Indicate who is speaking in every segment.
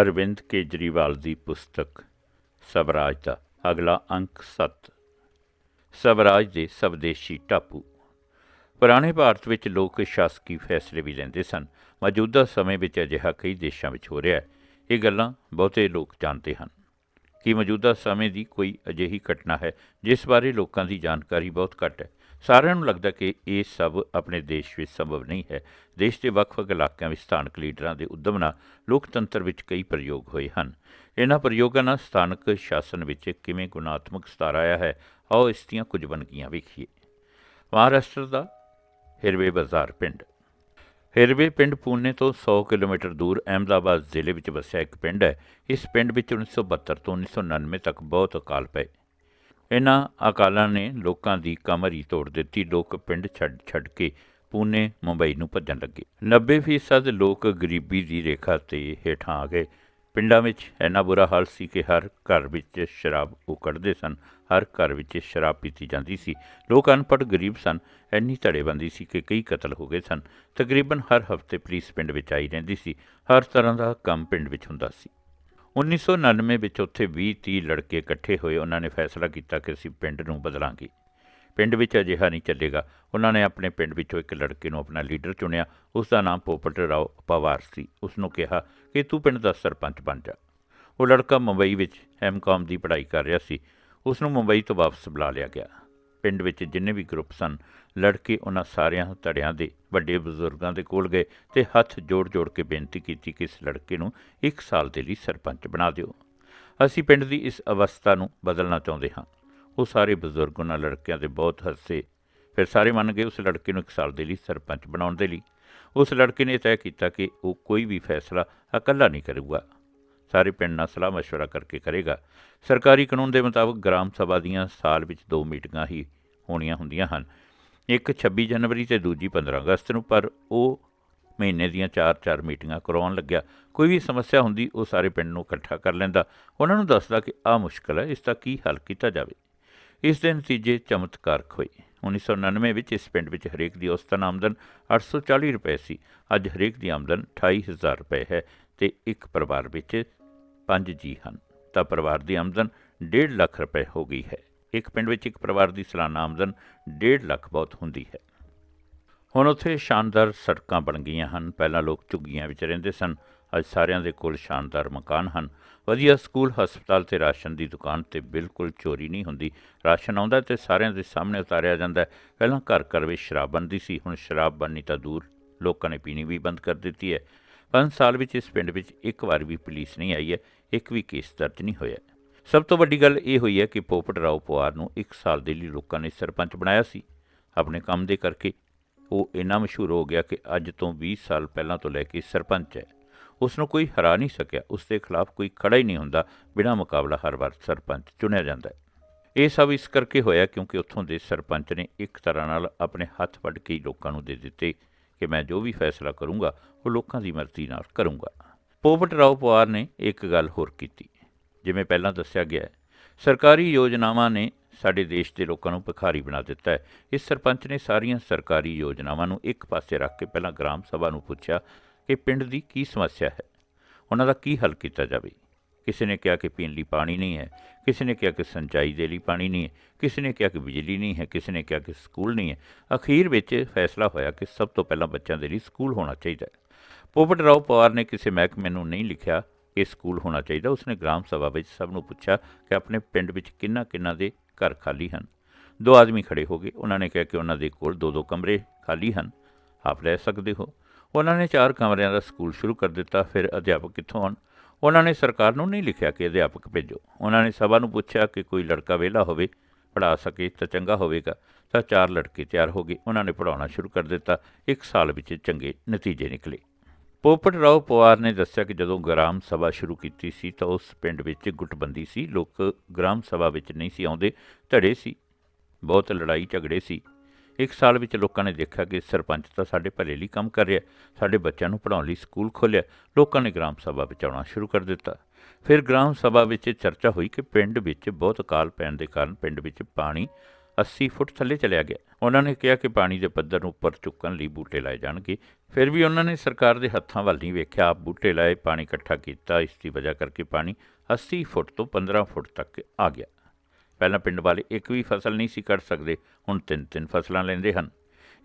Speaker 1: ਅਰਵਿੰਦ ਕੇਜਰੀਵਾਲ ਦੀ ਪੁਸਤਕ, ਸਵਰਾਜ ਦਾ, ਅਗਲਾ ਅੰਕ 7 ਸਵਰਾਜ ਦੇ ਸਵਦੇਸ਼ੀ ਟਾਪੂ। ਪੁਰਾਣੇ ਭਾਰਤ ਵਿੱਚ ਲੋਕ ਸ਼ਾਸਕੀ ਫੈਸਲੇ ਵੀ ਲੈਂਦੇ ਸਨ। ਮੌਜੂਦਾ ਸਮੇਂ ਵਿੱਚ ਅਜਿਹਾ ਕਈ ਦੇਸ਼ਾਂ ਵਿੱਚ ਹੋ ਰਿਹਾ ਹੈ। ਇਹ ਗੱਲਾਂ ਬਹੁਤੇ ਲੋਕ ਜਾਣਦੇ ਹਨ। ਕਿ ਮੌਜੂਦਾ ਸਮੇਂ ਦੀ ਕੋਈ ਅਜਿਹੀ ਘਟਨਾ ਹੈ, ਜਿਸ ਬਾਰੇ ਲੋਕਾਂ ਦੀ ਜਾਣਕਾਰੀ ਬਹੁਤ ਘੱਟ ਹੈ? ਸਾਰਿਆਂ ਨੂੰ ਲੱਗਦਾ ਕਿ ਇਹ ਸਭ ਆਪਣੇ ਦੇਸ਼ ਵਿੱਚ ਸੰਭਵ ਨਹੀਂ ਹੈ। ਦੇਸ਼ ਦੇ ਵੱਖ-ਵੱਖ ਇਲਾਕਿਆਂ ਵਿੱਚ ਸਥਾਨਕ ਲੀਡਰਾਂ ਦੇ ਉਦਮ ਨਾਲ ਲੋਕਤੰਤਰ ਵਿੱਚ ਕਈ ਪ੍ਰਯੋਗ ਹੋਏ ਹਨ। ਇਹਨਾਂ ਪ੍ਰਯੋਗਾਂ ਨਾਲ ਸਥਾਨਕ ਸ਼ਾਸਨ ਵਿੱਚ ਕਿਵੇਂ ਗੁਣਾਤਮਕ ਸੁਧਾਰ ਆਇਆ ਹੈ, ਆਓ ਇਸ ਦੀਆਂ ਕੁਝ ਵੰਨਗੀਆਂ ਵੇਖੀਏ। ਮਹਾਰਾਸ਼ਟਰ ਦਾ ਹਿਰਵੇ ਬਾਜ਼ਾਰ ਪਿੰਡ। ਹਿਰਵੇ ਪਿੰਡ ਪੂਨੇ ਤੋਂ 100 ਕਿਲੋਮੀਟਰ ਦੂਰ ਅਹਿਮਦਾਬਾਦ ਜ਼ਿਲ੍ਹੇ ਵਿੱਚ ਵਸਿਆ ਇੱਕ ਪਿੰਡ ਹੈ। ਇਸ ਪਿੰਡ ਵਿੱਚ 1972 ਤੋਂ 1999 ਤੱਕ ਬਹੁਤ ਅਕਾਲ ਪਏ। ਇਹਨਾਂ ਅਕਾਲਾਂ ਨੇ ਲੋਕਾਂ ਦੀ ਕਮਰ ਹੀ ਤੋੜ ਦਿੱਤੀ। ਲੋਕ ਪਿੰਡ ਛੱਡ ਛੱਡ ਕੇ ਪੂਨੇ ਮੁੰਬਈ ਨੂੰ ਭੱਜਣ ਲੱਗੇ। 90% ਲੋਕ ਗਰੀਬੀ ਦੀ ਰੇਖਾ ਤੇ ਹੇਠਾਂ ਆ ਗਏ। ਪਿੰਡਾਂ ਵਿੱਚ ਇੰਨਾ ਬੁਰਾ ਹਾਲ ਸੀ ਕਿ ਹਰ ਘਰ ਵਿੱਚ ਸ਼ਰਾਬ ਉਕੜਦੇ ਸਨ, ਹਰ ਘਰ ਵਿੱਚ ਸ਼ਰਾਬ ਪੀਤੀ ਜਾਂਦੀ ਸੀ। ਲੋਕ ਅਨਪੜ੍ਹ ਗਰੀਬ ਸਨ, ਇੰਨੀ ਧੜੇਬੰਦੀ ਸੀ ਕਿ ਕਈ ਕਤਲ ਹੋ ਗਏ ਸਨ। ਤਕਰੀਬਨ ਹਰ ਹਫ਼ਤੇ ਪੁਲਿਸ ਪਿੰਡ ਵਿੱਚ ਆਈ ਰਹਿੰਦੀ ਸੀ। ਹਰ ਤਰ੍ਹਾਂ ਦਾ ਕੰਮ ਪਿੰਡ ਵਿੱਚ ਹੁੰਦਾ ਸੀ। 1999 ਵਿੱਚ ਉੱਥੇ 20-30 ਲੜਕੇ ਇਕੱਠੇ ਹੋਏ। ਉਹਨਾਂ ਨੇ ਫੈਸਲਾ ਕੀਤਾ ਕਿ ਅਸੀਂ ਪਿੰਡ ਨੂੰ ਬਦਲਾਂਗੇ। ਪਿੰਡ ਵਿੱਚ ਅਜਿਹਾ ਨਹੀਂ ਚੱਲੇਗਾ। ਉਹਨਾਂ ਨੇ ਆਪਣੇ ਪਿੰਡ ਵਿੱਚੋਂ ਇੱਕ ਲੜਕੇ ਨੂੰ ਆਪਣਾ ਲੀਡਰ ਚੁਣਿਆ। ਉਸ ਦਾ ਨਾਮ ਪੋਪਟ ਰਾਓ ਪਵਾਰ ਸੀ। ਉਸ ਨੂੰ ਕਿਹਾ ਕਿ ਤੂੰ ਪਿੰਡ ਦਾ ਸਰਪੰਚ ਬਣ ਜਾ। ਉਹ ਲੜਕਾ ਮੁੰਬਈ ਵਿੱਚ ਐਮਕਾਮ ਦੀ ਪੜ੍ਹਾਈ ਕਰ ਰਿਹਾ ਸੀ। ਉਸ ਨੂੰ ਮੁੰਬਈ ਤੋਂ ਵਾਪਸ ਬੁਲਾ ਲਿਆ ਗਿਆ। ਪਿੰਡ ਵਿੱਚ ਜਿੰਨੇ ਵੀ ਗਰੁੱਪ ਸਨ ਲੜਕੇ ਉਹਨਾਂ ਸਾਰਿਆਂ ਧੜਿਆਂ ਦੇ ਵੱਡੇ ਬਜ਼ੁਰਗਾਂ ਦੇ ਕੋਲ ਗਏ ਤੇ ਹੱਥ ਜੋੜ-ਜੋੜ ਕੇ ਬੇਨਤੀ ਕੀਤੀ ਕਿ ਇਸ ਲੜਕੇ ਨੂੰ 1 ਸਾਲ ਦੇ ਲਈ ਸਰਪੰਚ ਬਣਾ ਦਿਓ ਅਸੀਂ ਪਿੰਡ ਦੀ ਇਸ ਅਵਸਥਾ ਨੂੰ ਬਦਲਣਾ ਚਾਹੁੰਦੇ ਹਾਂ ਉਹ ਸਾਰੇ ਬਜ਼ੁਰਗ ਉਹਨਾਂ ਲੜਕਿਆਂ ਦੇ ਬਹੁਤ ਹੱਸੇ ਫਿਰ ਸਾਰੇ ਮੰਨ ਗਏ ਉਸ ਲੜਕੇ ਨੂੰ 1 ਸਾਲ ਦੇ ਲਈ ਸਰਪੰਚ ਬਣਾਉਣ ਦੇ ਲਈ ਉਸ ਲੜਕੇ ਨੇ ਤੈਅ ਕੀਤਾ ਕਿ ਉਹ ਕੋਈ ਵੀ ਫੈਸਲਾ ਇਕੱਲਾ ਨਹੀਂ ਕਰੂਗਾ ਸਾਰੇ ਪਿੰਡ ਨਾਲ ਸਲਾਹ مشورہ ਕਰਕੇ ਕਰੇਗਾ ਸਰਕਾਰੀ ਕਾਨੂੰਨ ਦੇ ਮੁਤਾਬਕ ਗ੍ਰਾਮ ਸਭਾ ਦੀਆਂ ਸਾਲ ਵਿੱਚ ਦੋ ਮੀਟਿੰਗਾਂ ਹੀ ਹੋਣੀਆਂ ਹੁੰਦੀਆਂ ਹਨ ਇੱਕ 26 ਜਨਵਰੀ ਤੇ ਦੂਜੀ 15 ਅਗਸਤ ਨੂੰ, ਪਰ ਉਹ ਮਹੀਨੇ ਦੀਆਂ 4-4 ਮੀਟਿੰਗਾਂ ਕਰਵਾਉਣ ਲੱਗਿਆ। ਕੋਈ ਵੀ ਸਮੱਸਿਆ ਹੁੰਦੀ, ਉਹ ਸਾਰੇ ਪਿੰਡ ਨੂੰ ਇਕੱਠਾ ਕਰ ਲੈਂਦਾ। ਉਹਨਾਂ ਨੂੰ ਦੱਸਦਾ ਕਿ ਆਹ ਮੁਸ਼ਕਲ ਹੈ, ਇਸ ਦਾ ਕੀ ਹੱਲ ਕੀਤਾ ਜਾਵੇ। ਇਸ ਦੇ ਨਤੀਜੇ ਚਮਤਕਾਰਕ ਹੋਏ। 1999 ਵਿੱਚ ਇਸ ਪਿੰਡ ਵਿੱਚ ਹਰੇਕ ਦੀ ਔਸਤਨ ਆਮਦਨ 840 ਰੁਪਏ ਸੀ। ਅੱਜ ਹਰੇਕ ਦੀ ਆਮਦਨ 28000 ਰੁਪਏ ਹੈ ਤੇ ਇੱਕ ਪਰਿਵਾਰ ਵਿੱਚ ਪੰਜ ਜੀ ਹਨ। ਤਾਂ ਪਰਿਵਾਰ ਦੀ ਆਮਦਨ 1.5 ਲੱਖ ਰੁਪਏ ਹੋ ਗਈ ਹੈ। ਇੱਕ ਪਿੰਡ ਵਿੱਚ ਇੱਕ ਪਰਿਵਾਰ ਦੀ ਸਾਲਾਨਾ ਆਮਦਨ 1.5 ਲੱਖ ਬਹੁਤ ਹੁੰਦੀ ਹੈ। ਹੁਣ ਉੱਥੇ ਸ਼ਾਨਦਾਰ ਸੜਕਾਂ ਬਣ ਗਈਆਂ ਹਨ। ਪਹਿਲਾਂ ਲੋਕ ਝੁੱਗੀਆਂ ਵਿੱਚ ਰਹਿੰਦੇ ਸਨ। ਅੱਜ ਸਾਰਿਆਂ ਦੇ ਕੋਲ ਸ਼ਾਨਦਾਰ ਮਕਾਨ ਹਨ। ਵਧੀਆ ਸਕੂਲ, ਹਸਪਤਾਲ ਤੇ ਰਾਸ਼ਨ ਦੀ ਦੁਕਾਨ ਤੇ ਬਿਲਕੁਲ ਚੋਰੀ ਨਹੀਂ ਹੁੰਦੀ। ਰਾਸ਼ਨ ਆਉਂਦਾ ਤੇ ਸਾਰਿਆਂ ਦੇ ਸਾਹਮਣੇ ਉਤਾਰਿਆ ਜਾਂਦਾ। ਪਹਿਲਾਂ ਘਰ ਘਰ ਵਿੱਚ ਸ਼ਰਾਬ ਬਣਦੀ ਸੀ। ਹੁਣ ਸ਼ਰਾਬ ਬਣਨੀ ਤਾਂ ਦੂਰ ਲੋਕਾਂ ਨੇ ਪੀਣੀ ਵੀ ਬੰਦ ਕਰ ਦਿੱਤੀ ਹੈ। ਪੰਜ ਸਾਲ ਵਿੱਚ ਇਸ ਪਿੰਡ ਵਿੱਚ ਇੱਕ ਵਾਰ ਵੀ ਪੁਲਿਸ ਨਹੀਂ ਆਈ ਹੈ। ਇੱਕ ਵੀ ਕੇਸ ਦਰਜ ਨਹੀਂ ਹੋਇਆ। ਸਭ ਤੋਂ ਵੱਡੀ ਗੱਲ ਇਹ ਹੋਈ ਹੈ ਕਿ ਪੋਪਟ ਰਾਓ ਪਵਾਰ ਨੂੰ 1 ਸਾਲ ਦੇ ਲਈ ਲੋਕਾਂ ਨੇ ਸਰਪੰਚ ਬਣਾਇਆ ਸੀ। ਆਪਣੇ ਕੰਮ ਦੇ ਕਰਕੇ ਉਹ ਇੰਨਾ ਮਸ਼ਹੂਰ ਹੋ ਗਿਆ ਕਿ ਅੱਜ ਤੋਂ 20 ਸਾਲ ਪਹਿਲਾਂ ਤੋਂ ਲੈ ਕੇ ਸਰਪੰਚ ਹੈ। ਉਸ ਨੂੰ ਕੋਈ ਹਰਾ ਨਹੀਂ ਸਕਿਆ। ਉਸ ਦੇ ਖਿਲਾਫ ਕੋਈ ਖੜਾ ਹੀ ਨਹੀਂ ਹੁੰਦਾ। ਬਿਨਾਂ ਮੁਕਾਬਲਾ ਹਰ ਵਾਰ ਸਰਪੰਚ ਚੁਣਿਆ ਜਾਂਦਾ ਹੈ। ਇਹ ਸਭ ਇਸ ਕਰਕੇ ਹੋਇਆ ਕਿਉਂਕਿ ਉੱਥੋਂ ਦੇ ਸਰਪੰਚ ਨੇ ਇੱਕ ਤਰ੍ਹਾਂ ਨਾਲ ਆਪਣੇ ਹੱਥ ਵੱਢ ਕੇ ਲੋਕਾਂ ਨੂੰ ਦੇ ਦਿੱਤੇ ਕਿ ਮੈਂ ਜੋ ਵੀ ਫੈਸਲਾ ਕਰੂੰਗਾ, ਉਹ ਲੋਕਾਂ ਦੀ ਮਰਜ਼ੀ ਨਾਲ ਕਰੂੰਗਾ। ਪੋਪਟ ਰਾਓ ਪਵਾਰ ਨੇ ਇੱਕ ਗੱਲ ਹੋਰ ਕੀਤੀ। ਜਿਵੇਂ ਪਹਿਲਾਂ ਦੱਸਿਆ ਗਿਆ ਹੈ। ਸਰਕਾਰੀ ਯੋਜਨਾਵਾਂ ਨੇ ਸਾਡੇ ਦੇਸ਼ ਦੇ ਲੋਕਾਂ ਨੂੰ ਭਿਖਾਰੀ ਬਣਾ ਦਿੱਤਾ ਹੈ। ਇਸ ਸਰਪੰਚ ਨੇ ਸਾਰੀਆਂ ਸਰਕਾਰੀ ਯੋਜਨਾਵਾਂ ਨੂੰ ਇੱਕ ਪਾਸੇ ਰੱਖ ਕੇ ਪਹਿਲਾਂ ਗ੍ਰਾਮ ਸਭਾ ਨੂੰ ਪੁੱਛਿਆ ਕਿ ਪਿੰਡ ਦੀ ਕੀ ਸਮੱਸਿਆ ਹੈ? ਉਹਨਾਂ ਦਾ ਕੀ ਹੱਲ ਕੀਤਾ ਜਾਵੇ? ਕਿਸੇ ਨੇ ਕਿਹਾ ਕਿ ਪੀਣ ਲਈ ਪਾਣੀ ਨਹੀਂ ਹੈ, ਕਿਸੇ ਨੇ ਕਿਹਾ ਕਿ ਸਿੰਚਾਈ ਦੇ ਲਈ ਪਾਣੀ ਨਹੀਂ ਹੈ, ਕਿਸੇ ਨੇ ਕਿਹਾ ਕਿ ਬਿਜਲੀ ਨਹੀਂ ਹੈ, ਕਿਸੇ ਨੇ ਕਿਹਾ ਕਿ ਸਕੂਲ ਨਹੀਂ ਹੈ। ਅਖੀਰ ਵਿੱਚ ਫੈਸਲਾ ਹੋਇਆ ਕਿ ਸਭ ਤੋਂ ਪਹਿਲਾਂ ਬੱਚਿਆਂ ਦੇ ਲਈ ਸਕੂਲ ਹੋਣਾ ਚਾਹੀਦਾ ਹੈ। ਪੋਪਟ ਰਾਓ ਪਵਾਰ ਨੇ ਕਿਸੇ ਮਹਿਕਮੇ ਨੂੰ ਨਹੀਂ ਲਿਖਿਆ ਇਹ ਸਕੂਲ ਹੋਣਾ ਚਾਹੀਦਾ। ਉਸਨੇ ਗ੍ਰਾਮ ਸਭਾ ਵਿੱਚ ਸਭ ਨੂੰ ਪੁੱਛਿਆ ਕਿ ਆਪਣੇ ਪਿੰਡ ਵਿੱਚ ਕਿੰਨਾ ਕਿੰਨਾ ਦੇ ਘਰ ਖਾਲੀ ਹਨ। ਦੋ ਆਦਮੀ ਖੜੇ ਹੋ ਗਏ। ਉਹਨਾਂ ਨੇ ਕਿਹਾ ਕਿ ਉਹਨਾਂ ਦੇ ਕੋਲ ਦੋ ਦੋ ਕਮਰੇ ਖਾਲੀ ਹਨ। ਆਪ ਲੈ ਸਕਦੇ ਹੋ। ਉਹਨਾਂ ਨੇ ਚਾਰ ਕਮਰਿਆਂ ਦਾ ਸਕੂਲ ਸ਼ੁਰੂ ਕਰ ਦਿੱਤਾ। ਫਿਰ ਅਧਿਆਪਕ ਕਿੱਥੋਂ ਆਉਣ? ਉਹਨਾਂ ਨੇ ਸਰਕਾਰ ਨੂੰ ਨਹੀਂ ਲਿਖਿਆ ਕਿ ਅਧਿਆਪਕ ਭੇਜੋ। ਉਹਨਾਂ ਨੇ ਸਭਾ ਨੂੰ ਪੁੱਛਿਆ ਕਿ ਕੋਈ ਲੜਕਾ ਵਿਹਲਾ ਹੋਵੇ, ਪੜ੍ਹਾ ਸਕੇ ਤਾਂ ਚੰਗਾ ਹੋਵੇਗਾ। ਤਾਂ ਚਾਰ ਲੜਕੇ ਤਿਆਰ ਹੋ ਗਏ। ਉਹਨਾਂ ਨੇ ਪੜ੍ਹਾਉਣਾ ਸ਼ੁਰੂ ਕਰ ਦਿੱਤਾ। ਇੱਕ ਸਾਲ ਵਿੱਚ ਚੰਗੇ ਨਤੀਜੇ ਨਿਕਲੇ। ਪੋਪਟ ਰਾਓ ਪਵਾਰ ਨੇ ਦੱਸਿਆ ਕਿ ਜਦੋਂ ਗ੍ਰਾਮ ਸਭਾ ਸ਼ੁਰੂ ਕੀਤੀ ਸੀ ਤਾਂ ਉਸ ਪਿੰਡ ਵਿੱਚ ਗੁੱਟਬੰਦੀ ਸੀ, ਲੋਕ ਗ੍ਰਾਮ ਸਭਾ ਵਿੱਚ ਨਹੀਂ ਸੀ ਆਉਂਦੇ, ਧੜੇ ਸੀ, ਬਹੁਤ ਲੜਾਈ ਝਗੜੇ ਸੀ। ਇੱਕ ਸਾਲ ਵਿੱਚ ਲੋਕਾਂ ਨੇ ਦੇਖਿਆ ਕਿ ਸਰਪੰਚ ਤਾਂ ਸਾਡੇ ਭਲੇ ਲਈ ਕੰਮ ਕਰ ਰਿਹਾ, ਸਾਡੇ ਬੱਚਿਆਂ ਨੂੰ ਪੜ੍ਹਾਉਣ ਲਈ ਸਕੂਲ ਖੋਲ੍ਹਿਆ, ਲੋਕਾਂ ਨੇ ਗ੍ਰਾਮ ਸਭਾ ਵਿੱਚ ਆਉਣਾ ਸ਼ੁਰੂ ਕਰ ਦਿੱਤਾ। ਫਿਰ ਗ੍ਰਾਮ ਸਭਾ ਵਿੱਚ ਚਰਚਾ ਹੋਈ ਕਿ ਪਿੰਡ ਵਿੱਚ ਬਹੁਤ ਅਕਾਲ ਪੈਣ ਦੇ ਕਾਰਨ ਪਿੰਡ ਵਿੱਚ ਪਾਣੀ 80 ਫੁੱਟ ਥੱਲੇ ਚਲਿਆ ਗਿਆ। ਉਹਨਾਂ ਨੇ ਕਿਹਾ ਕਿ ਪਾਣੀ ਦੇ ਪੱਧਰ ਨੂੰ ਉੱਪਰ ਚੁੱਕਣ ਲਈ ਬੂਟੇ ਲਾਏ ਜਾਣਗੇ। ਫਿਰ ਵੀ ਉਹਨਾਂ ਨੇ ਸਰਕਾਰ ਦੇ ਹੱਥਾਂ ਵੱਲ ਨਹੀਂ ਵੇਖਿਆ। ਆਪ ਬੂਟੇ ਲਾਏ, ਪਾਣੀ ਇਕੱਠਾ ਕੀਤਾ। ਇਸ ਦੀ ਵਜ੍ਹਾ ਕਰਕੇ ਪਾਣੀ 80 ਫੁੱਟ ਤੋਂ 15 ਫੁੱਟ ਤੱਕ ਆ ਗਿਆ। ਪਹਿਲਾਂ ਪਿੰਡ ਵਾਲੇ ਇੱਕ ਵੀ ਫਸਲ ਨਹੀਂ ਸੀ ਕੱਢ ਸਕਦੇ। ਹੁਣ ਤਿੰਨ ਤਿੰਨ ਫਸਲਾਂ ਲੈਂਦੇ ਹਨ।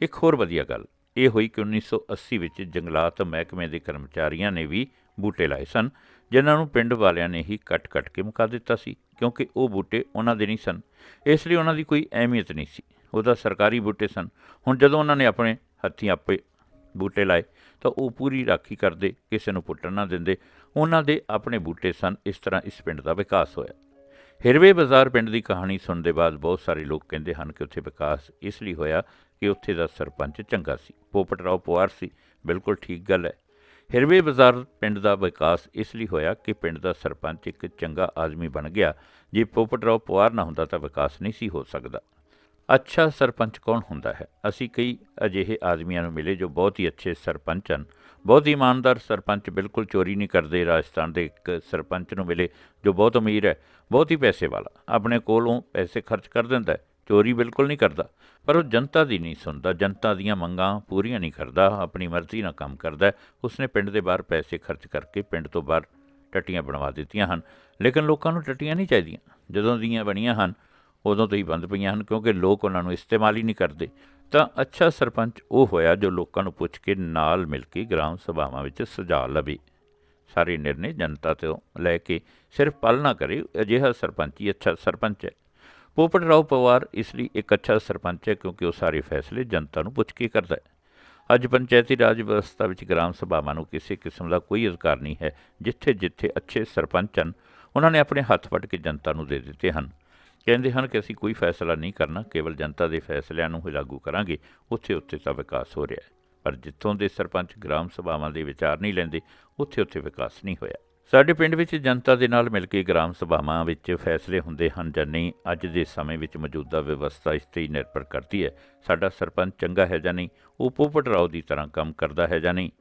Speaker 1: ਇੱਕ ਹੋਰ ਵਧੀਆ ਗੱਲ, ਇਹ ਹੋਈ ਕਿ 1980 ਵਿੱਚ ਜੰਗਲਾਤ ਮਹਿਕਮੇ ਦੇ ਕਰਮਚਾਰੀਆਂ ਨੇ ਵੀ ਬੂਟੇ ਲਾਏ ਸਨ, ਜਿਨ੍ਹਾਂ ਨੂੰ ਪਿੰਡ ਵਾਲਿਆਂ ਨੇ ਹੀ ਕੱਟ-ਕੱਟ ਕੇ ਮੁਕਾ ਦਿੱਤਾ ਸੀ। ਕਿਉਂਕਿ ਉਹ ਬੂਟੇ ਉਹਨਾਂ ਦੇ ਨਹੀਂ ਸਨ। ਇਸ ਲਈ ਉਹਨਾਂ ਦੀ ਕੋਈ ਅਹਿਮੀਅਤ ਨਹੀਂ ਸੀ। ਉਹਦਾ ਸਰਕਾਰੀ ਬੂਟੇ ਸਨ। ਹੁਣ ਜਦੋਂ ਉਹਨਾਂ ਨੇ ਆਪਣੇ ਹੱਥੀਂ ਆਪੇ ਬੂਟੇ ਲਾਏ, ਤਾਂ ਉਹ ਪੂਰੀ ਰਾਖੀ ਕਰਦੇ ਕਿਸੇ ਨੂੰ ਪੁੱਟਣ ਨਾ ਦਿੰਦੇ। ਉਹਨਾਂ ਦੇ ਆਪਣੇ ਬੂਟੇ ਸਨ। ਇਸ ਤਰ੍ਹਾਂ ਇਸ ਪਿੰਡ ਦਾ ਵਿਕਾਸ ਹੋਇਆ। ਹਿਰਵੇ ਬਾਜ਼ਾਰ ਪਿੰਡ ਦੀ ਕਹਾਣੀ ਸੁਣਨ ਦੇ ਬਾਅਦ ਬਹੁਤ ਸਾਰੇ ਲੋਕ ਕਹਿੰਦੇ ਹਨ ਕਿ ਉੱਥੇ ਵਿਕਾਸ ਇਸ ਲਈ ਹੋਇਆ ਕਿ ਉੱਥੇ ਦਾ ਸਰਪੰਚ ਚੰਗਾ ਸੀ। ਪੋਪਟ ਰਾਓ ਪਵਾਰ ਸੀ। ਬਿਲਕੁਲ ਠੀਕ ਗੱਲ ਹੈ। ਹਿਰਵੇ ਬਾਜ਼ਾਰ ਪਿੰਡ ਦਾ ਵਿਕਾਸ ਇਸ ਲਈ ਹੋਇਆ ਕਿ ਪਿੰਡ ਦਾ ਸਰਪੰਚ ਇੱਕ ਚੰਗਾ ਆਦਮੀ ਬਣ ਗਿਆ। ਜੇ ਪੋਪਟ ਰਾਓ ਪਵਾਰ ਨਾ ਹੁੰਦਾ ਤਾਂ ਵਿਕਾਸ ਨਹੀਂ ਸੀ ਹੋ ਸਕਦਾ। ਅੱਛਾ ਸਰਪੰਚ ਕੌਣ ਹੁੰਦਾ ਹੈ? ਅਸੀਂ ਕਈ ਅਜਿਹੇ ਆਦਮੀਆਂ ਨੂੰ ਮਿਲੇ ਜੋ ਬਹੁਤ ਹੀ ਅੱਛੇ ਸਰਪੰਚ ਹਨ। ਬਹੁਤ ਹੀ ਇਮਾਨਦਾਰ ਸਰਪੰਚ ਬਿਲਕੁਲ ਚੋਰੀ ਨਹੀਂ ਕਰਦੇ। ਰਾਜਸਥਾਨ ਦੇ ਇੱਕ ਸਰਪੰਚ ਨੂੰ ਮਿਲੇ ਜੋ ਬਹੁਤ ਅਮੀਰ ਹੈ, ਬਹੁਤ ਹੀ ਪੈਸੇ ਵਾਲਾ। ਆਪਣੇ ਕੋਲੋਂ ਪੈਸੇ ਖਰਚ ਕਰ ਦਿੰਦਾ ਹੈ। ਚੋਰੀ ਬਿਲਕੁਲ ਨਹੀਂ ਕਰਦਾ, ਪਰ ਉਹ ਜਨਤਾ ਦੀ ਨਹੀਂ ਸੁਣਦਾ, ਜਨਤਾ ਦੀਆਂ ਮੰਗਾਂ ਪੂਰੀਆਂ ਨਹੀਂ ਕਰਦਾ, ਆਪਣੀ ਮਰਜ਼ੀ ਨਾਲ ਕੰਮ ਕਰਦਾ ਉਸਨੇ ਪਿੰਡ ਦੇ ਬਾਹਰ ਪੈਸੇ ਖਰਚ ਕਰਕੇ ਪਿੰਡ ਤੋਂ ਬਾਹਰ ਟੱਟੀਆਂ ਬਣਵਾ ਦਿੱਤੀਆਂ ਹਨ, ਲੇਕਿਨ ਲੋਕਾਂ ਨੂੰ ਟੱਟੀਆਂ ਨਹੀਂ ਚਾਹੀਦੀਆਂ। ਜਦੋਂ ਦੀਆਂ ਬਣੀਆਂ ਹਨ, ਉਦੋਂ ਤੋਂ ਹੀ ਬੰਦ ਪਈਆਂ ਹਨ, ਕਿਉਂਕਿ ਲੋਕ ਉਹਨਾਂ ਨੂੰ ਇਸਤੇਮਾਲ ਹੀ ਨਹੀਂ ਕਰਦੇ। ਤਾਂ ਅੱਛਾ ਸਰਪੰਚ ਉਹ ਹੋਇਆ ਜੋ ਲੋਕਾਂ ਨੂੰ ਪੁੱਛ ਕੇ ਨਾਲ ਮਿਲ ਕੇ ਗ੍ਰਾਮ ਸਭਾਵਾਂ ਵਿੱਚ ਸੁਝਾਅ ਲਵੇ। ਸਾਰੇ ਨਿਰਣੇ ਜਨਤਾ ਤੋਂ ਲੈ ਕੇ ਸਿਰਫ ਪਾਲਣਾ ਕਰੇ, ਅਜਿਹਾ ਸਰਪੰਚ ਹੀ ਅੱਛਾ ਸਰਪੰਚ ਹੈ। ਪੋਪਟ ਰਾਓ ਪਵਾਰ ਇਸ ਲਈ ਇੱਕ ਅੱਛਾ ਸਰਪੰਚ ਹੈ ਕਿਉਂਕਿ ਉਹ ਸਾਰੇ ਫੈਸਲੇ ਜਨਤਾ ਨੂੰ ਪੁੱਛ ਕੇ ਕਰਦਾ ਹੈ ਅੱਜ ਪੰਚਾਇਤੀ ਰਾਜ ਵਿਵਸਥਾ ਵਿੱਚ ਗ੍ਰਾਮ ਸਭਾਵਾਂ ਨੂੰ ਕਿਸੇ ਕਿਸਮ ਦਾ ਕੋਈ ਅਧਿਕਾਰ ਨਹੀਂ ਹੈ ਜਿੱਥੇ ਜਿੱਥੇ ਅੱਛੇ ਸਰਪੰਚ ਹਨ ਉਹਨਾਂ ਨੇ ਆਪਣੇ ਹੱਥ ਵੱਢ ਕੇ ਜਨਤਾ ਨੂੰ ਦੇ ਦਿੱਤੇ ਹਨ ਕਹਿੰਦੇ ਹਨ ਕਿ ਅਸੀਂ ਕੋਈ ਫੈਸਲਾ ਨਹੀਂ ਕਰਨਾ ਕੇਵਲ ਜਨਤਾ ਦੇ ਫੈਸਲਿਆਂ ਨੂੰ ਹੀ ਲਾਗੂ ਕਰਾਂਗੇ ਉੱਥੇ ਉੱਥੇ ਤਾਂ ਵਿਕਾਸ ਹੋ ਰਿਹਾ ਹੈ ਪਰ ਜਿੱਥੋਂ ਦੇ ਸਰਪੰਚ ਗ੍ਰਾਮ ਸਭਾਵਾਂ ਦੇ ਵਿਚਾਰ ਨਹੀਂ ਲੈਂਦੇ ਉੱਥੇ ਉੱਥੇ ਵਿਕਾਸ ਨਹੀਂ ਹੋਇਆ ਸਾਡੇ ਪਿੰਡ ਵਿੱਚ ਜਨਤਾ ਦੇ ਨਾਲ ਮਿਲ ਕੇ ਗ੍ਰਾਮ ਸਭਾਵਾਂ ਵਿੱਚ ਫੈਸਲੇ ਹੁੰਦੇ ਹਨ ਜਾਂ ਨਹੀਂ, ਅੱਜ ਦੇ ਸਮੇਂ ਵਿੱਚ ਮੌਜੂਦਾ ਵਿਵਸਥਾ ਇਸ ਤੇ ਹੀ ਨਿਰਭਰ ਕਰਦੀ ਹੈ। ਸਾਡਾ ਸਰਪੰਚ ਚੰਗਾ ਹੈ ਜਾਂ ਨਹੀਂ, ਉਹ ਪੋਪਟ ਰਾਓ ਦੀ ਤਰ੍ਹਾਂ ਕੰਮ ਕਰਦਾ ਹੈ ਜਾਂ ਨਹੀਂ?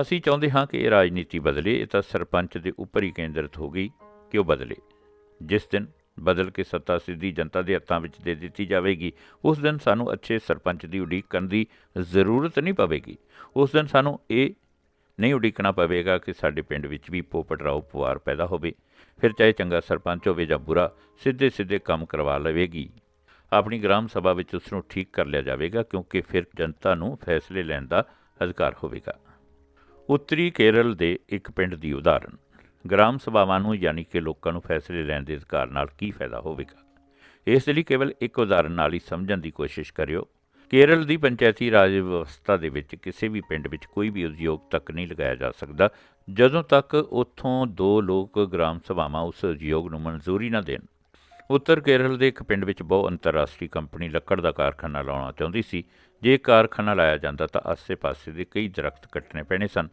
Speaker 1: ਅਸੀਂ ਚਾਹੁੰਦੇ ਹਾਂ ਕਿ ਇਹ ਰਾਜਨੀਤੀ ਬਦਲੇ, ਇਹ ਤਾਂ ਸਰਪੰਚ ਦੇ ਉੱਪਰ ਹੀ ਕੇਂਦਰਿਤ ਹੋ ਗਈ ਕਿ ਉਹ ਬਦਲੇ। ਜਿਸ ਦਿਨ ਬਦਲ ਕੇ ਸੱਤਾ ਸਿੱਧੀ ਜਨਤਾ ਦੇ ਹੱਥਾਂ ਵਿੱਚ ਦੇ ਦਿੱਤੀ ਜਾਵੇਗੀ, ਉਸ ਦਿਨ ਸਾਨੂੰ ਅੱਛੇ ਸਰਪੰਚ ਦੀ ਉਡੀਕ ਕਰਨ ਦੀ ਜ਼ਰੂਰਤ ਨਹੀਂ ਪਵੇਗੀ। ਉਸ ਦਿਨ ਸਾਨੂੰ ਇਹ ਨਹੀਂ ਉਡੀਕਣਾ ਪਵੇਗਾ ਕਿ ਸਾਡੇ ਪਿੰਡ ਵਿੱਚ ਵੀ ਪੋਪਟ ਰਾਓ ਪਵਾਰ ਪੈਦਾ ਹੋਵੇ। ਫਿਰ ਚਾਹੇ ਚੰਗਾ ਸਰਪੰਚ ਹੋਵੇ ਜਾਂ ਬੁਰਾ ਸਿੱਧੇ ਸਿੱਧੇ ਕੰਮ ਕਰਵਾ ਲਵੇਗੀ। ਆਪਣੀ ਗ੍ਰਾਮ ਸਭਾ ਵਿੱਚ ਉਸ ਨੂੰ ਠੀਕ ਕਰ ਲਿਆ ਜਾਵੇਗਾ, ਕਿਉਂਕਿ ਫਿਰ ਜਨਤਾ ਨੂੰ ਫੈਸਲੇ ਲੈਣ ਦਾ ਅਧਿਕਾਰ ਹੋਵੇਗਾ। ਉੱਤਰੀ ਕੇਰਲ ਦੇ ਇੱਕ ਪਿੰਡ ਦੀ ਉਦਾਹਰਨ, ਗ੍ਰਾਮ ਸਭਾਵਾਂ ਨੂੰ ਯਾਨੀ ਕਿ ਲੋਕਾਂ ਨੂੰ ਫੈਸਲੇ ਲੈਣ ਦੇ ਅਧਿਕਾਰ ਨਾਲ ਕੀ ਫਾਇਦਾ ਹੋਵੇਗਾ? ਇਸ ਲਈ ਕੇਵਲ ਇੱਕ ਉਦਾਹਰਨ ਨਾਲ ਹੀ ਸਮਝਣ ਦੀ ਕੋਸ਼ਿਸ਼ ਕਰਿਓ। ਕੇਰਲ ਦੀ ਪੰਚਾਇਤੀ ਰਾਜ ਵਿਵਸਥਾ ਦੇ ਵਿੱਚ ਕਿਸੇ ਵੀ ਪਿੰਡ ਵਿੱਚ ਕੋਈ ਵੀ ਉਦਯੋਗ ਤੱਕ ਨਹੀਂ ਲਗਾਇਆ ਜਾ ਸਕਦਾ, ਜਦੋਂ ਤੱਕ ਉੱਥੋਂ ਦੋ ਲੋਕ ਗ੍ਰਾਮ ਸਭਾਵਾਂ ਉਸ ਉਦਯੋਗ ਨੂੰ ਮਨਜ਼ੂਰੀ ਨਾ ਦੇਣ। ਉੱਤਰ ਕੇਰਲ ਦੇ ਇੱਕ ਪਿੰਡ ਵਿੱਚ ਬਹੁ ਅੰਤਰਰਾਸ਼ਟਰੀ ਕੰਪਨੀ ਲੱਕੜ ਦਾ ਕਾਰਖਾਨਾ ਲਾਉਣਾ ਚਾਹੁੰਦੀ ਸੀ। ਜੇ ਕਾਰਖਾਨਾ ਲਾਇਆ ਜਾਂਦਾ ਤਾਂ ਆਸੇ-ਪਾਸੇ ਦੇ ਕਈ ਦਰਖਤ ਕੱਟਣੇ ਪੈਣੇ ਸਨ,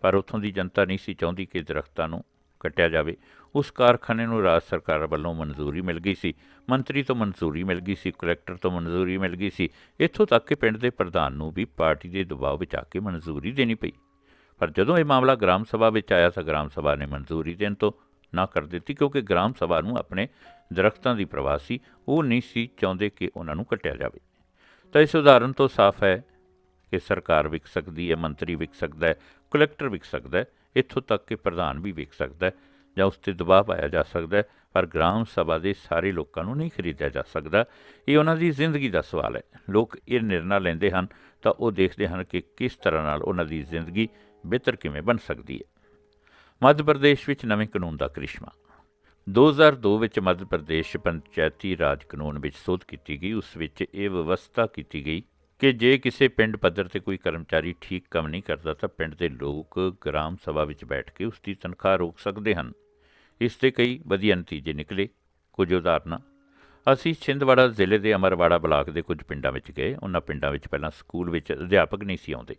Speaker 1: ਪਰ ਉੱਥੋਂ ਦੀ ਜਨਤਾ ਨਹੀਂ ਸੀ ਚਾਹੁੰਦੀ ਕਿ ਦਰਖਤਾਂ ਨੂੰ ਕੱਟਿਆ ਜਾਵੇ। ਉਸ ਕਾਰਖਾਨੇ ਨੂੰ ਰਾਜ ਸਰਕਾਰ ਵੱਲੋਂ ਮਨਜ਼ੂਰੀ ਮਿਲ ਗਈ ਸੀ। ਮੰਤਰੀ ਤੋਂ ਮਨਜ਼ੂਰੀ ਮਿਲ ਗਈ ਸੀ ਕਲੈਕਟਰ ਤੋਂ ਮਨਜ਼ੂਰੀ ਮਿਲ ਗਈ ਸੀ। ਇੱਥੋਂ ਤੱਕ ਕਿ ਪਿੰਡ ਦੇ ਪ੍ਰਧਾਨ ਨੂੰ ਵੀ ਪਾਰਟੀ ਦੇ ਦਬਾਅ ਵਿੱਚ ਆ ਕੇ ਮਨਜ਼ੂਰੀ ਦੇਣੀ ਪਈ। ਪਰ ਜਦੋਂ ਇਹ ਮਾਮਲਾ ਗ੍ਰਾਮ ਸਭਾ ਵਿੱਚ ਆਇਆ ਤਾਂ ਗ੍ਰਾਮ ਸਭਾ ਨੇ ਮਨਜ਼ੂਰੀ ਦੇਣ ਤੋਂ ਨਾ ਕਰ ਦਿੱਤੀ ਕਿਉਂਕਿ ਗ੍ਰਾਮ ਸਭਾ ਨੂੰ ਆਪਣੇ ਦਰਖਤਾਂ ਦੀ ਪਰਵਾਹ ਸੀ, ਉਹ ਨਹੀਂ ਸੀ ਚਾਹੁੰਦੇ ਕਿ ਉਹਨਾਂ ਨੂੰ ਕੱਟਿਆ ਜਾਵੇ। ਤਾਂ ਇਸ ਉਦਾਹਰਨ ਤੋਂ ਸਾਫ਼ ਹੈ ਕਿ ਸਰਕਾਰ ਵਿਕ ਸਕਦੀ ਹੈ, ਮੰਤਰੀ ਵਿਕ ਸਕਦਾ ਹੈ ਕਲੈਕਟਰ ਵਿਕ ਸਕਦਾ ਹੈ। ਇੱਥੋਂ ਤੱਕ ਕਿ ਪ੍ਰਧਾਨ ਵੀ ਵੇਖ ਸਕਦਾ ਹੈ ਜਾਂ ਉਸ ਤੇ ਦਬਾਅ ਪਾਇਆ ਜਾ ਸਕਦਾ ਹੈ, ਪਰ ਗ੍ਰਾਮ ਸਭਾ ਦੇ ਸਾਰੇ ਲੋਕਾਂ ਨੂੰ ਨਹੀਂ ਖਰੀਦਿਆ ਜਾ ਸਕਦਾ। ਇਹ ਉਹਨਾਂ ਦੀ ਜ਼ਿੰਦਗੀ ਦਾ ਸਵਾਲ ਹੈ। ਲੋਕ ਇਹ ਨਿਰਣਾ ਲੈਂਦੇ ਹਨ ਤਾਂ ਉਹ ਦੇਖਦੇ ਹਨ ਕਿ ਕਿਸ ਤਰ੍ਹਾਂ ਨਾਲ ਉਹਨਾਂ ਦੀ ਜ਼ਿੰਦਗੀ ਬਿਹਤਰ ਕਿਵੇਂ ਬਣ ਸਕਦੀ ਹੈ। ਮੱਧ ਪ੍ਰਦੇਸ਼ ਵਿੱਚ ਨਵੇਂ ਕਾਨੂੰਨ ਦਾ ਕ੍ਰਿਸ਼ਮਾ। 2002 ਵਿੱਚ ਮੱਧ ਪ੍ਰਦੇਸ਼ ਪੰਚਾਇਤੀ ਰਾਜ ਕਾਨੂੰਨ ਵਿੱਚ ਸੋਧ ਕੀਤੀ ਗਈ, ਉਸ ਵਿੱਚ ਇਹ ਵਿਵਸਥਾ ਕੀਤੀ ਗਈ ਕਿ ਜੇ ਕਿਸੇ ਪਿੰਡ ਪੱਧਰ ਤੇ ਕੋਈ ਕਰਮਚਾਰੀ ਠੀਕ ਕੰਮ ਨਹੀਂ ਕਰਦਾ, ਤਾਂ ਪਿੰਡ ਦੇ ਲੋਕ ਗ੍ਰਾਮ ਸਭਾ ਵਿੱਚ ਬੈਠ ਕੇ ਉਸ ਦੀ ਤਨਖਾਹ ਰੋਕ ਸਕਦੇ ਹਨ। ਇਸ 'ਤੇ ਕਈ ਵਧੀਆ ਨਤੀਜੇ ਨਿਕਲੇ, ਕੁਝ ਉਦਾਹਰਨਾਂ। ਅਸੀਂ ਛਿੰਦਵਾੜਾ ਜ਼ਿਲ੍ਹੇ ਦੇ ਅਮਰਵਾੜਾ ਬਲਾਕ ਦੇ ਕੁਝ ਪਿੰਡਾਂ ਵਿੱਚ ਗਏ, ਉਹਨਾਂ ਪਿੰਡਾਂ ਵਿੱਚ ਪਹਿਲਾਂ ਸਕੂਲ ਵਿੱਚ ਅਧਿਆਪਕ ਨਹੀਂ ਸੀ ਆਉਂਦੇ।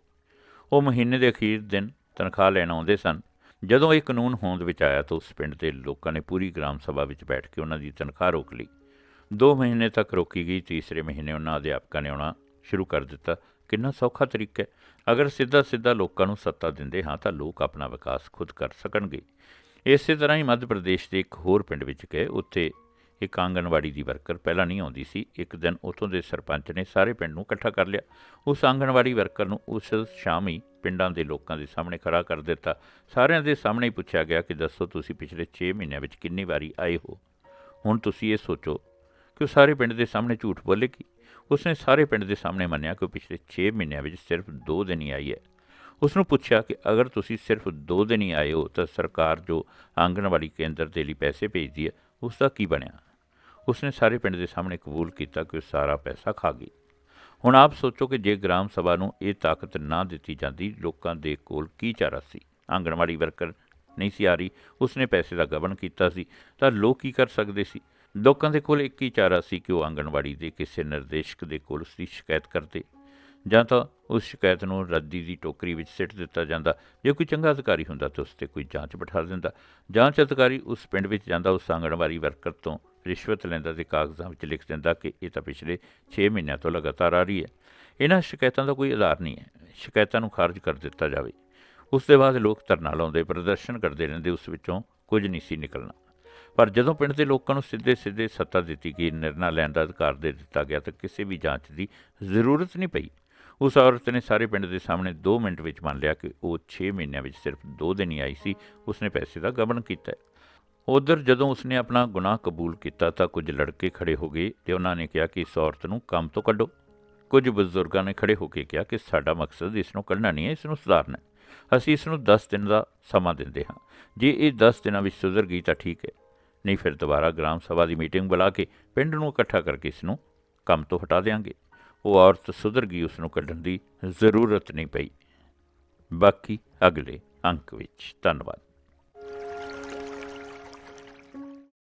Speaker 1: ਉਹ ਮਹੀਨੇ ਦੇ ਅਖੀਰ ਦਿਨ ਤਨਖਾਹ ਲੈਣ ਆਉਂਦੇ ਸਨ। ਜਦੋਂ ਇਹ ਕਾਨੂੰਨ ਹੋਂਦ ਵਿੱਚ ਆਇਆ, ਤਾਂ ਉਸ ਪਿੰਡ ਦੇ ਲੋਕਾਂ ਨੇ ਪੂਰੀ ਗ੍ਰਾਮ ਸਭਾ ਵਿੱਚ ਬੈਠ ਕੇ ਉਹਨਾਂ ਦੀ ਤਨਖਾਹ ਰੋਕ ਲਈ। 2 ਮਹੀਨੇ ਤੱਕ ਰੋਕੀ ਗਈ, ਤੀਸਰੇ ਮਹੀਨੇ ਉਹਨਾਂ ਅਧਿਆਪਕਾਂ ਨੇ ਆਉਣਾ ਸ਼ੁਰੂ ਕਰ ਦਿੱਤਾ। ਕਿੰਨਾ ਸੌਖਾ ਤਰੀਕਾ ਹੈ। ਅਗਰ ਸਿੱਧਾ ਸਿੱਧਾ ਲੋਕਾਂ ਨੂੰ ਸੱਤਾ ਦਿੰਦੇ ਹਾਂ ਤਾਂ ਲੋਕ ਆਪਣਾ ਵਿਕਾਸ ਖੁਦ ਕਰ ਸਕਣਗੇ। ਇਸੇ ਤਰ੍ਹਾਂ ਹੀ ਮੱਧ ਪ੍ਰਦੇਸ਼ ਦੇ ਇੱਕ ਹੋਰ ਪਿੰਡ ਵਿੱਚ ਗਏ। ਉੱਥੇ ਇੱਕ ਆਂਗਣਵਾੜੀ ਦੀ ਵਰਕਰ ਪਹਿਲਾਂ ਨਹੀਂ ਆਉਂਦੀ ਸੀ। ਇੱਕ ਦਿਨ ਉੱਥੋਂ ਦੇ ਸਰਪੰਚ ਨੇ ਸਾਰੇ ਪਿੰਡ ਨੂੰ ਇਕੱਠਾ ਕਰ ਲਿਆ। ਉਸ ਆਂਗਣਵਾੜੀ ਵਰਕਰ ਨੂੰ ਉਸ ਸ਼ਾਮ ਹੀ ਪਿੰਡਾਂ ਦੇ ਲੋਕਾਂ ਦੇ ਸਾਹਮਣੇ ਖੜਾ ਕਰ ਦਿੱਤਾ। ਸਾਰਿਆਂ ਦੇ ਸਾਹਮਣੇ ਹੀ ਪੁੱਛਿਆ ਗਿਆ ਕਿ ਦੱਸੋ ਤੁਸੀਂ ਪਿਛਲੇ 6 ਮਹੀਨਿਆਂ ਵਿੱਚ ਕਿੰਨੀ ਵਾਰੀ ਆਏ ਹੋ। ਹੁਣ ਤੁਸੀਂ ਇਹ ਸੋਚੋ ਕਿ ਉਹ ਸਾਰੇ ਪਿੰਡ ਦੇ ਸਾਹਮਣੇ ਝੂਠ ਬੋਲੇਗੀ। ਉਸਨੇ ਸਾਰੇ ਪਿੰਡ ਦੇ ਸਾਹਮਣੇ ਮੰਨਿਆ ਕਿ ਉਹ ਪਿਛਲੇ 6 ਮਹੀਨਿਆਂ ਵਿੱਚ ਸਿਰਫ 2 ਦਿਨ ਹੀ ਆਈ ਹੈ। ਉਸ ਨੂੰ ਪੁੱਛਿਆ ਕਿ ਅਗਰ ਤੁਸੀਂ ਸਿਰਫ 2 ਦਿਨ ਹੀ ਆਏ ਹੋ, ਤਾਂ ਸਰਕਾਰ ਜੋ ਆਂਗਣਵਾੜੀ ਕੇਂਦਰ ਦੇ ਲਈ ਪੈਸੇ ਭੇਜਦੀ ਹੈ ਉਸ ਦਾ ਕੀ ਬਣਿਆ? ਉਸਨੇ ਸਾਰੇ ਪਿੰਡ ਦੇ ਸਾਹਮਣੇ ਕਬੂਲ ਕੀਤਾ ਕਿ ਉਹ ਸਾਰਾ ਪੈਸਾ ਖਾ ਗਈ। ਹੁਣ ਆਪ ਸੋਚੋ ਕਿ ਜੇ ਗ੍ਰਾਮ ਸਭਾ ਨੂੰ ਇਹ ਤਾਕਤ ਨਾ ਦਿੱਤੀ ਜਾਂਦੀ, ਲੋਕਾਂ ਦੇ ਕੋਲ ਕੀ ਚਾਰਾ ਸੀ? ਆਂਗਣਵਾੜੀ ਵਰਕਰ ਨਹੀਂ ਸੀ ਆ ਰਹੀ, ਉਸਨੇ ਪੈਸੇ ਦਾ ਗਬਨ ਕੀਤਾ ਸੀ, ਤਾਂ ਲੋਕ ਕੀ ਕਰ ਸਕਦੇ ਸੀ? ਲੋਕਾਂ ਦੇ ਕੋਲ ਇੱਕ ਹੀ ਚਾਰਾ ਸੀ ਕਿ ਉਹ ਆਂਗਣਵਾੜੀ ਦੇ ਕਿਸੇ ਨਿਰਦੇਸ਼ਕ ਦੇ ਕੋਲ ਉਸ ਦੀ ਸ਼ਿਕਾਇਤ ਕਰਦੇ ਜਾਂ ਤਾਂ ਉਸ ਸ਼ਿਕਾਇਤ ਨੂੰ ਰੱਦੀ ਦੀ ਟੋਕਰੀ ਵਿੱਚ ਸਿੱਟ ਦਿੱਤਾ ਜਾਂਦਾ। ਜੇ ਕੋਈ ਚੰਗਾ ਅਧਿਕਾਰੀ ਹੁੰਦਾ ਤਾਂ ਉਸ ਤੇ ਕੋਈ ਜਾਂਚ ਬਿਠਾ ਦਿੰਦਾ। ਜਾਂਚ ਅਧਿਕਾਰੀ ਉਸ ਪਿੰਡ ਵਿੱਚ ਜਾਂਦਾ, ਉਸ ਆਂਗਣਵਾੜੀ ਵਰਕਰ ਤੋਂ ਰਿਸ਼ਵਤ ਲੈਂਦਾ ਤੇ ਕਾਗਜ਼ਾਂ ਵਿੱਚ ਲਿਖ ਦਿੰਦਾ ਕਿ ਇਹ ਤਾਂ ਪਿਛਲੇ 6 ਮਹੀਨਿਆਂ ਤੋਂ ਲਗਾਤਾਰ ਆ ਰਹੀ ਹੈ। ਇਹਨਾਂ ਸ਼ਿਕਾਇਤਾਂ ਦਾ ਕੋਈ ਆਧਾਰ ਨਹੀਂ ਹੈ। ਸ਼ਿਕਾਇਤਾਂ ਨੂੰ ਖਾਰਜ ਕਰ ਦਿੱਤਾ ਜਾਵੇ। ਉਸ ਦੇ ਬਾਅਦ ਲੋਕ ਧਰਨਾ ਲਾਉਂਦੇ, ਪ੍ਰਦਰਸ਼ਨ ਕਰਦੇ ਰਹਿੰਦੇ, ਉਸ ਵਿੱਚੋਂ ਕੁਝ ਨਹੀਂ ਸੀ ਨਿਕਲਣਾ। ਪਰ ਜਦੋਂ ਪਿੰਡ ਦੇ ਲੋਕਾਂ ਨੂੰ ਸਿੱਧੇ ਸਿੱਧੇ ਸੱਤਾ ਦਿੱਤੀ ਗਈ, ਨਿਰਣਾ ਲੈਣ ਦਾ ਅਧਿਕਾਰ ਦੇ ਦਿੱਤਾ ਗਿਆ, ਤਾਂ ਕਿਸੇ ਵੀ ਜਾਂਚ ਦੀ ਜ਼ਰੂਰਤ ਨਹੀਂ ਪਈ। ਉਸ ਔਰਤ ਨੇ ਸਾਰੇ ਪਿੰਡ ਦੇ ਸਾਹਮਣੇ 2 ਮਿੰਟ ਵਿੱਚ ਮੰਨ ਲਿਆ ਕਿ ਉਹ 6 ਮਹੀਨਿਆਂ ਵਿੱਚ ਸਿਰਫ 2 ਦਿਨ ਹੀ ਆਈ ਸੀ, ਉਸਨੇ ਪੈਸੇ ਦਾ ਗਬਨ ਕੀਤਾ। ਹੈ ਉਧਰ ਜਦੋਂ ਉਸਨੇ ਆਪਣਾ ਗੁਨਾਹ ਕਬੂਲ ਕੀਤਾ, ਤਾਂ ਕੁਝ ਲੜਕੇ ਖੜੇ ਹੋ ਗਏ ਤੇ ਉਹਨਾਂ ਨੇ ਕਿਹਾ ਕਿ ਇਸ ਔਰਤ ਨੂੰ ਕੰਮ ਤੋਂ ਕੱਢੋ। ਕੁਝ ਬਜ਼ੁਰਗਾਂ ਨੇ ਖੜੇ ਹੋ ਕੇ ਕਿਹਾ ਕਿ ਸਾਡਾ ਮਕਸਦ ਇਸ ਨੂੰ ਕੱਢਣਾ ਨਹੀਂ ਹੈ, ਇਸ ਨੂੰ ਸੁਧਾਰਨਾ ਹੈ। ਅਸੀਂ ਇਸ ਨੂੰ 10 ਦਿਨ ਦਾ ਸਮਾਂ ਦਿੰਦੇ ਹਾਂ। ਜੇ ਇਹ 10 ਦਿਨਾਂ ਵਿੱਚ ਸੁਧਰ ਗਈ ਤਾਂ ਠੀਕ ਹੈ। ਨਹੀਂ ਫਿਰ ਦੁਬਾਰਾ ਗ੍ਰਾਮ ਸਭਾ ਦੀ ਮੀਟਿੰਗ ਬੁਲਾ ਕੇ ਪਿੰਡ ਨੂੰ ਇਕੱਠਾ ਕਰਕੇ ਇਸ ਨੂੰ ਕੰਮ ਤੋਂ ਹਟਾ ਦੇਵਾਂਗੇ ਉਹ ਔਰਤ ਸੁਧਰ ਗਈ ਉਸ ਨੂੰ ਕੱਢਣ ਦੀ ਜ਼ਰੂਰਤ ਨਹੀਂ ਪਈ। ਬਾਕੀ ਅਗਲੇ ਅੰਕ ਵਿੱਚ। ਧੰਨਵਾਦ।